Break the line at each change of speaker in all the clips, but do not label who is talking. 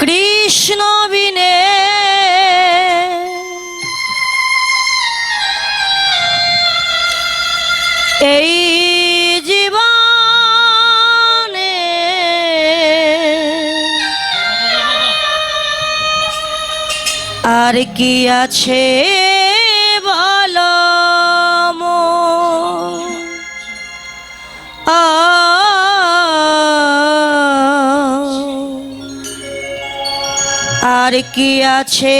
কৃষ্ণ বিনে এই জীবনে আর কি আছে আর কি আছে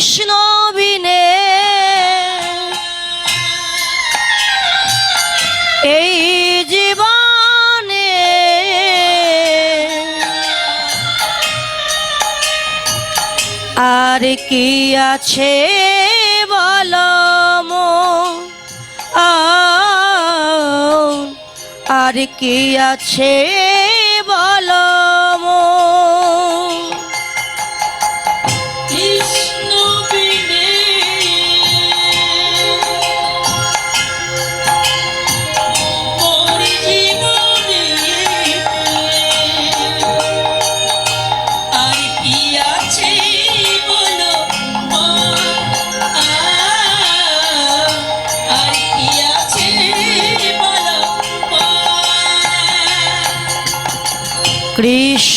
কৃষ্ণ বিনে এই জীবনে আর কি আছে বল আর কি আছে বলো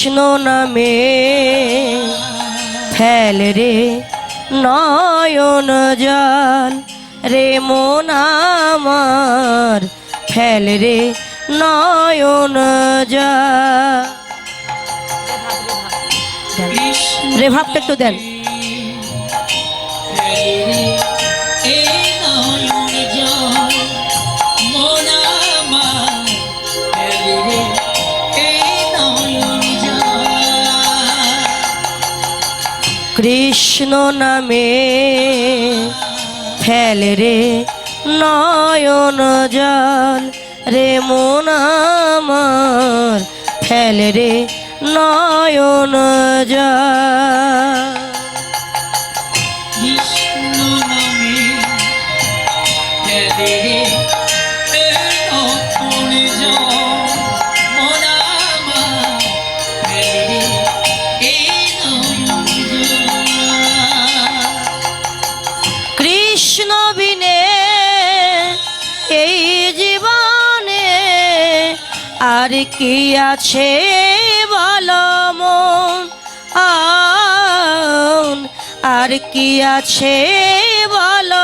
কৃষ্ণ নামে ফেল রে নয়ন জল রে মন আমার ফেল রে নয়ন জল রে ভাবটা একটু দেন কৃষ্ণ নামে ফেল রে নয়ন জল রে মন ফেল রে নয়ন জল আর কি আছে বলো মন আর কি আছে বলো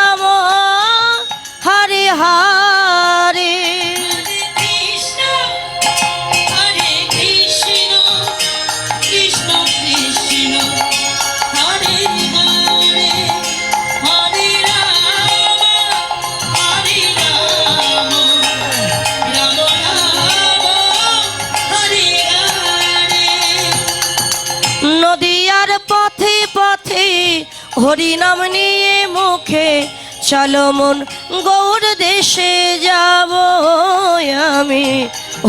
নদিয়ার পথে পথে হরিনাম নিয়ে মুখে চলো মন গৌর দেশে যাব আমি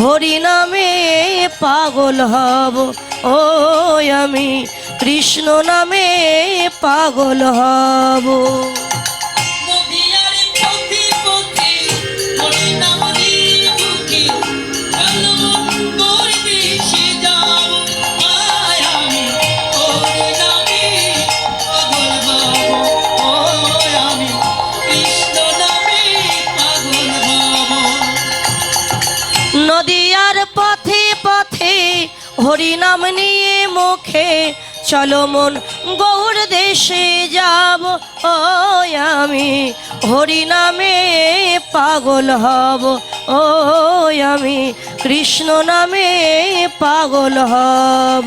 হরিনামে পাগল হব ও আমি কৃষ্ণ নামে পাগল হব চলো মন গৌর দেশে যাব ও আমি হরি নামে পাগল হব ও আমি কৃষ্ণ নামে পাগল হব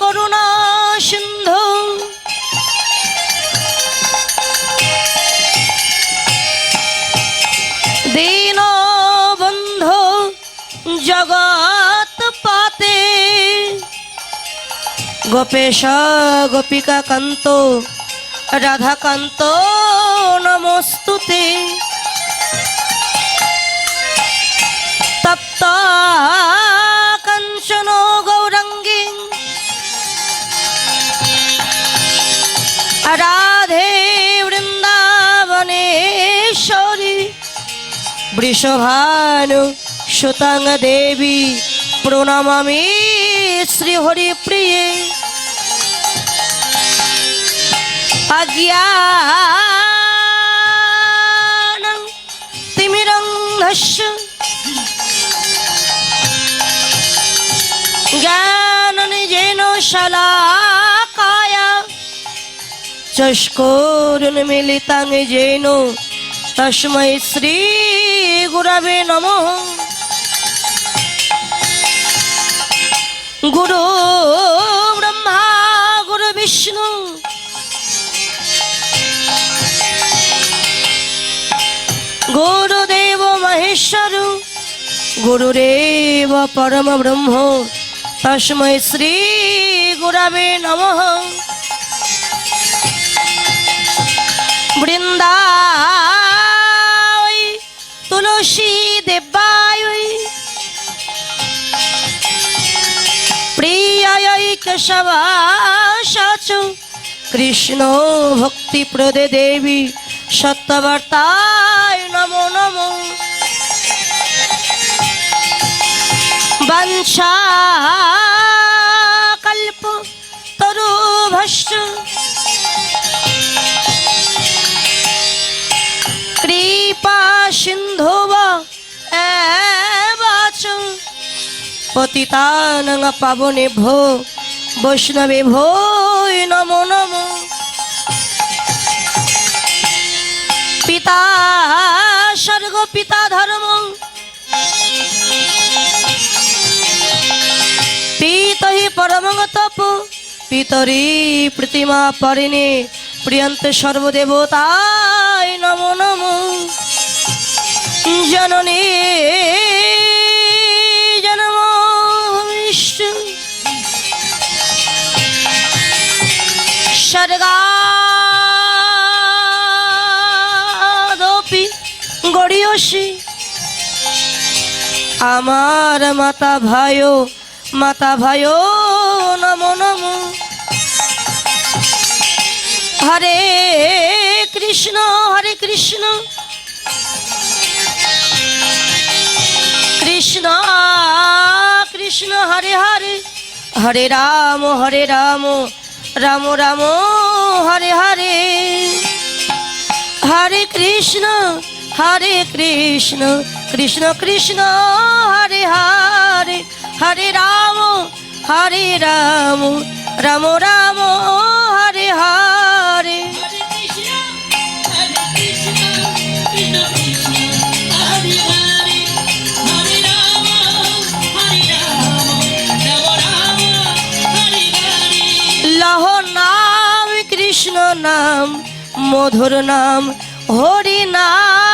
করুণা সিন্ধু দীন বন্ধু জগৎ পাতে গোপেশ গোপিকা কান্ত রাধাকান্ত নমস্তুতে তপ্তা বৃষভানু সুতাং দেবী প্রণামামি শ্রীহরি প্রিয়ে আজ্ঞা তিমিরং জ্ঞান নিজেন শলাকায় চষ্করুন মিলিতাং যেন তসময় শ্রী গুরবে নম গুরু ব্রহ্মা গুরু বিষ্ণু গুরুদেব মহেশ্বর গুরুদেব পরম ব্রহ্ম তসময় শ্রী গুরবে নম বৃন্দা সবাসু কৃষ্ণ ভক্তি প্রদে দেবী সত্যবার্তায় নম নম বংশা তরু তরুভষ্ট কৃপা সিন্ধু পতিতানং পাবনে ভো বৈষ্ণবী ভৈ নম নম পিতা স্বর্গ পিতা ধর্ম পিত হি পরম তপ পিতরি প্রতিমা পরিণে প্রিয়ন্ত সর্বদেবতায় নম নম জননী আমার মাতা ভাইও মাতা ভাইও নম নম হরে কৃষ্ণ হরে কৃষ্ণ কৃষ্ণ কৃষ্ণ হরে হরে হরে রাম হরে রাম রাম রাম হরে হরে হরে কৃষ্ণ হরে কৃষ্ণ কৃষ্ণ কৃষ্ণ হরে হরে হরে রাম হরে রাম রাম রাম হরে হরে লহ নাম কৃষ্ণ নাম মধুর নাম হরি নাম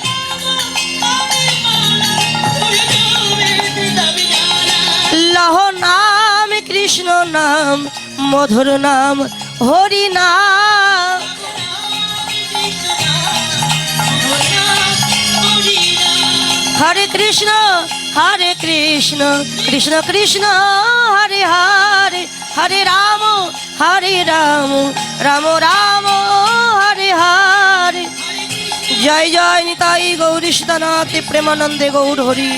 নাম মধুর নাম হরি নাম
হরে কৃষ্ণ হরে কৃষ্ণ কৃষ্ণ কৃষ্ণ হরে হরে হরে রাম হরে রাম রাম রাম হরে হরে জয় জয় নিতাই গৌরী সদানাথ প্রেমানন্দে গৌর হরি